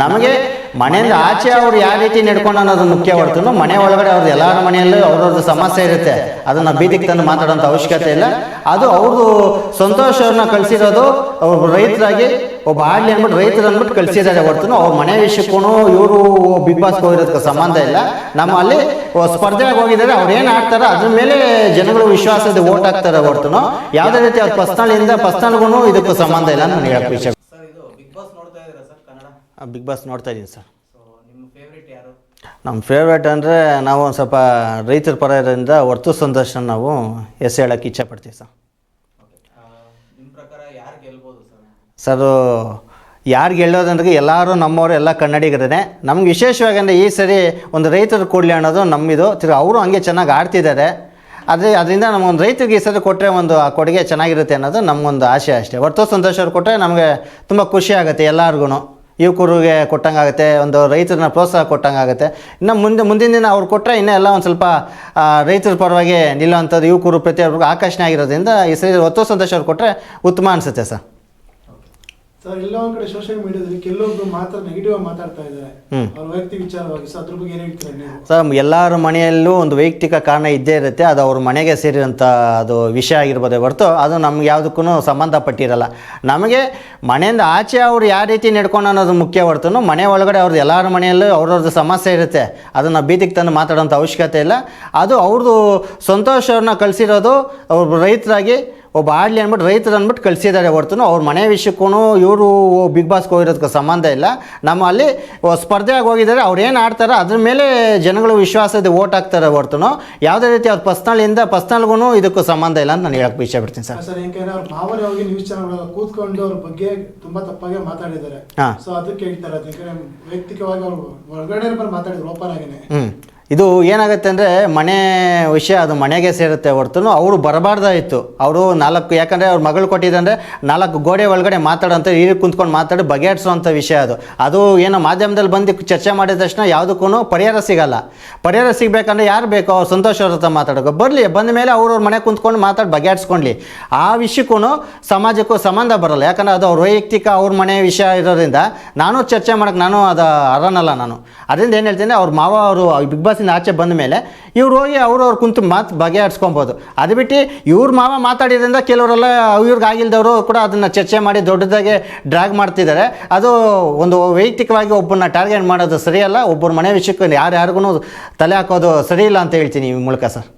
ನಮಗೆ ಮನೆಯಿಂದ ಆಚೆ ಅವ್ರು ಯಾವ ರೀತಿ ನಡ್ಕೊಂಡು ಅನ್ನೋದು ಮುಖ್ಯ ಹೊರತು ಮನೆ ಒಳಗಡೆ ಅವ್ರದ್ದು ಎಲ್ಲರ ಮನೆಯಲ್ಲೂ ಅವ್ರವ್ರದ್ದು ಸಮಸ್ಯೆ ಇರುತ್ತೆ. ಅದನ್ನ ಬೀದಿಗೆ ತಂದು ಮಾತಾಡೋಂಥ ಅವಶ್ಯಕತೆ ಇಲ್ಲ. ಅದು ಅವ್ರದ್ದು ಸಂತೋಷವನ್ನು ಕಳಿಸಿರೋದು, ಅವ್ರು ರೈತರಾಗಿ ಒಬ್ಬ ಆಡ್ಲಿ ಅಂದ್ಬಿಟ್ಟು ರೈತರು ಅಂದ್ಬಿಟ್ಟು ಕಳಿಸಿದ್ದಾರೆ ಹೊರತು ಅವ್ರ ಮನೆ ವಿಷಯಕ್ಕೂ ಇವರು ಬಿಗ್ ಬಾಸ್ ಹೋಗಿರೋದಕ್ಕೆ ಸಂಬಂಧ ಇಲ್ಲ. ನಮ್ಮ ಅಲ್ಲಿ ಸ್ಪರ್ಧೆಗೆ ಹೋಗಿದ್ದಾರೆ, ಅವ್ರು ಏನು ಆಡ್ತಾರೆ ಅದ್ರ ಮೇಲೆ ಜನಗಳು ವಿಶ್ವಾಸದ ಓಟ್ ಹಾಕ್ತಾರೆ ಹೊರತು. ಯಾವುದೇ ರೀತಿ ಅವ್ರ ಪಸ್ತಾಳಿಯಿಂದ ಪರ್ಸ್ನಲ್ಗೂ ಇದಕ್ಕೂ ಸಂಬಂಧ ಇಲ್ಲ ಅಂತ ನಾನು ಹೇಳಕ್ಕೆ ವಿಷಯ ಸರ್ ಇದು ಬಿಗ್ ಬಾಸ್ ನೋಡ್ತಾ ಇದ್ದೀರಾ ಸರ್ ಕನ್ನಡ ಬಿಗ್ ಬಾಸ್ ನೋಡ್ತಾ ಇದ್ದೀನಿ ಸರ್. ಸೊ ನಿಮ್ಮ ಫೇವ್ರೇಟ್ ಯಾರು? ನಮ್ಮ ಫೇವ್ರೇಟ್ ಅಂದರೆ ನಾವು ಒಂದು ಸ್ವಲ್ಪ ರೈತರ ಪರ ಇರೋದ್ರಿಂದ ಹೊರ್ತು ಸಂದರ್ಶನ ನಾವು ಎಸ್ ಹೇಳೋಕ್ಕೆ ಇಚ್ಛೆ ಪಡ್ತೀವಿ ಸರ್. ಸರ್? ಯಾರು ಗೆಲ್ಲೋದಂದ್ರೆ ಎಲ್ಲರೂ ನಮ್ಮವರು ಎಲ್ಲ ಕನ್ನಡಿಗರೇ ನಮ್ಗೆ ವಿಶೇಷವಾಗಿ ಅಂದರೆ ಈ ಸರಿ ಒಂದು ರೈತರು ಕೊಡಲಿ ಅನ್ನೋದು ನಮ್ಮಿದು. ತಿರ್ಗಿ ಅವರು ಹಂಗೆ ಚೆನ್ನಾಗಿ ಆಡ್ತಿದ್ದಾರೆ. ಆದರೆ ಅದರಿಂದ ನಮಗೊಂದು ರೈತರಿಗೆ ಈ ಸರಿ ಕೊಟ್ಟರೆ ಒಂದು ಆ ಕೊಡುಗೆ ಚೆನ್ನಾಗಿರುತ್ತೆ ಅನ್ನೋದು ನಮಗೊಂದು ಆಸೆ ಅಷ್ಟೇ. ಹೊರತು ಸಂತೋಷವ್ರು ಕೊಟ್ಟರೆ ನಮಗೆ ತುಂಬ ಖುಷಿ ಆಗುತ್ತೆ ಎಲ್ಲರಿಗೂ ಯುವಕರಿಗೆ ಕೊಟ್ಟಂಗಾಗುತ್ತೆ, ಒಂದು ರೈತರನ್ನ ಪ್ರೋತ್ಸಾಹ ಕೊಟ್ಟಂಗಾಗುತ್ತೆ. ಇನ್ನು ಮುಂದೆ, ಮುಂದಿನ ದಿನ ಅವ್ರು ಕೊಟ್ಟರೆ ಇನ್ನೂ ಎಲ್ಲ ಒಂದು ಸ್ವಲ್ಪ ರೈತರ ಪರವಾಗಿ ನಿಲ್ಲುವಂಥದ್ದು ಯುವಕರು ಪ್ರತಿಯೊಬ್ಬರಿಗೂ ಆಕರ್ಷಣೆ ಆಗಿರೋದ್ರಿಂದ ಈ ಸರಿ ಹೊತ್ತು ಸಂತೋಷ ಅವ್ರು ಕೊಟ್ಟರೆ ಉತ್ತಮ ಅನಿಸುತ್ತೆ ಸರ್. ಸರ್ ಎಲ್ಲ ಒಂದ್ ಕಡೆ ಸೋಷಿಯಲ್ ಮೀಡಿಯಾದಲ್ಲಿ ಕೆಲವೊಬ್ರು ಮಾತ್ರ ನೆಗೆಟಿವ್ ಆಗಿ ಮಾತಾಡ್ತಾ ಇದ್ದಾರೆ. ಅವ್ರ ವೈಯಕ್ತಿಕ ವಿಚಾರವಾಗಿ. ಸರ್ ಅದ್ರ ಬಗ್ಗೆ ಏನ್ ಹೇಳ್ತೀರಾ ನೀವು? ಸರ್ ಎಲ್ಲರ ಮನೆಯಲ್ಲೂ ಒಂದು ವೈಯಕ್ತಿಕ ಕಾರಣ ಇದ್ದೇ ಇರುತ್ತೆ. ಅದು ಅವ್ರ ಮನೆಗೆ ಸೇರಿದಂಥ ಅದು ವಿಷಯ ಆಗಿರ್ಬೋದೇ ಹೊರತು ಅದು ನಮ್ಗೆ ಯಾವುದಕ್ಕೂ ಸಂಬಂಧಪಟ್ಟಿರಲ್ಲ. ನಮಗೆ ಮನೆಯಿಂದ ಆಚೆ ಅವ್ರು ಯಾವ ರೀತಿ ನಡ್ಕೊಂಡು ಅನ್ನೋದು ಮುಖ್ಯ ಹೊರತು ಮನೆ ಒಳಗಡೆ ಅವ್ರದ್ದು ಎಲ್ಲರ ಮನೆಯಲ್ಲೂ ಅವ್ರವ್ರದ್ದು ಸಮಸ್ಯೆ ಇರುತ್ತೆ. ಅದನ್ನು ಬೀದಿಗೆ ತಂದು ಮಾತಾಡೋಂಥ ಅವಶ್ಯಕತೆ ಇಲ್ಲ. ಅದು ಅವ್ರದ್ದು ಸಂತೋಷವನ್ನ ಕಳಿಸಿರೋದು ಅವ್ರ ರೈತರಾಗಿ ಒಬ್ಬ ಆಡಲಿ ಅಂದ್ಬಿಟ್ಟು ರೈತರು ಅಂದ್ಬಿಟ್ಟು ಕಳಿಸಿದ್ದಾರೆ ಹೊರತು ಅವ್ರ ಮನೆ ವಿಷಯಕ್ಕೂ ಇವರು ಬಿಗ್ ಬಾಸ್ಗೆ ಹೋಗಿರೋದಕ್ಕೆ ಸಂಬಂಧ ಇಲ್ಲ. ನಮ್ಮಲ್ಲಿ ಸ್ಪರ್ಧೆಯಾಗಿ ಹೋಗಿದ್ದಾರೆ ಅವ್ರು ಏನು ಆಡ್ತಾರೆ ಅದ್ರ ಮೇಲೆ ಜನಗಳು ವಿಶ್ವಾಸದ ಓಟ್ ಹಾಕ್ತಾರೆ ಹೊರತು ಯಾವುದೇ ರೀತಿ ಅವ್ರ ಪರ್ಸ್ನಲಿಂದ ಪರ್ಸ್ನಲ್ಗೂ ಇದಕ್ಕೂ ಸಂಬಂಧ ಇಲ್ಲ ಅಂತ ನಾನು ಹೇಳಕ್ಕೆ ಇಷ್ಟ ಬಿಡ್ತೀನಿ ಸರ್. ಸರ್ ಯಾಕಂದ್ರೆ ಅವ್ರ ಮಾವನೇ ಹೋಗಿ ನ್ಯೂಸ್ ಚಾನಲ್ ಕೂತ್ಕೊಂಡು ಅವ್ರ ಬಗ್ಗೆ ತುಂಬಾ ತಪ್ಪಾಗಿ ಮಾತಾಡಿದ್ದಾರೆ. ಹಾ. ಸೊ ಅದಕ್ಕೆ ಹೇಳ್ತಾರೆ ಅದಕ್ಕೆ ವೈಯಕ್ತಿಕವಾಗಿ ಅವ್ರು ಹೊರಗಡೆ ಬಂದು ಮಾತಾಡಿದ್ರು ಓಪನ್ ಆಗಿನೇ. ಹ್ಞೂ ಇದು ಏನಾಗುತ್ತೆ ಅಂದರೆ ಮನೆ ವಿಷಯ ಅದು ಮನೆಗೆ ಸೇರುತ್ತೆ ಹೊರತು ಅವರು ಬರಬಾರ್ದಾಯಿತು. ಅವರು ನಾಲ್ಕು ಯಾಕಂದರೆ ಅವ್ರ ಮಗಳು ಕೊಟ್ಟಿದ್ದಂದರೆ ನಾಲ್ಕು ಗೋಡೆ ಒಳಗಡೆ ಮಾತಾಡೋಂಥ ಈ ಕುಂತ್ಕೊಂಡು ಮಾತಾಡಿ ಬಗೆಹರಿಸುವಂಥ ವಿಷಯ ಅದು. ಅದು ಏನೋ ಮಾಧ್ಯಮದಲ್ಲಿ ಬಂದು ಚರ್ಚೆ ಮಾಡಿದ ತಕ್ಷಣ ಯಾವುದಕ್ಕೂ ಪರಿಹಾರ ಸಿಗಲ್ಲ. ಪರಿಹಾರ ಸಿಗಬೇಕಂದ್ರೆ ಯಾರು ಬೇಕೋ ಸಂತೋಷ ಅವ್ರ ಹತ್ರ ಮಾತಾಡೋಕೆ ಬರಲಿ, ಬಂದ ಮೇಲೆ ಅವ್ರವ್ರ ಮನೆ ಕುಂತ್ಕೊಂಡು ಮಾತಾಡಿ ಬಗೆಹರಿಸ್ಕೊಳ್ಳಿ ಆ ವಿಷಯಕ್ಕೂ ಸಮಾಜಕ್ಕೂ ಸಂಬಂಧ ಬರಲ್ಲ. ಯಾಕಂದರೆ ಅದು ಅವ್ರ ವೈಯಕ್ತಿಕ ಅವ್ರ ಮನೆ ವಿಷಯ ಇರೋದ್ರಿಂದ ನಾನು ಚರ್ಚೆ ಮಾಡೋಕ್ಕೆ ನಾನು ಅದು ಅರನಲ್ಲ ನಾನು. ಅದರಿಂದ ಏನು ಹೇಳ್ತೀನಿ ಅವ್ರ ಮಾವ ಅವರು ಬಿಗ್ ಬಾಸಿಂದ ಆಚೆ ಬಂದ ಮೇಲೆ ಇವ್ರು ಹೋಗಿ ಅವ್ರವ್ರು ಕುಂತು ಮಾತು ಬಗೆಹರಿಸ್ಕೊಬೋದು. ಅದು ಬಿಟ್ಟು ಇವ್ರ ಮಾವ ಮಾತಾಡಿದ್ರಿಂದ ಕೆಲವರೆಲ್ಲ ಇವ್ರಿಗೆ ಆಗಿಲ್ದವರು ಕೂಡ ಅದನ್ನು ಚರ್ಚೆ ಮಾಡಿ ದೊಡ್ಡದಾಗಿ ಡ್ರ್ಯಾಗ್ ಮಾಡ್ತಿದ್ದಾರೆ. ಅದು ಒಂದು ವೈಯಕ್ತಿಕವಾಗಿ ಒಬ್ಬನ ಟಾರ್ಗೆಟ್ ಮಾಡೋದು ಸರಿಯಲ್ಲ, ಒಬ್ಬರ ಮನೆ ವಿಷಯಕ್ಕೆ ಯಾರ್ಯಾರಿಗೂ ತಲೆ ಹಾಕೋದು ಸರಿ ಇಲ್ಲ ಅಂತ ಹೇಳ್ತೀನಿ ಈ ಮೂಲಕ ಸರ್.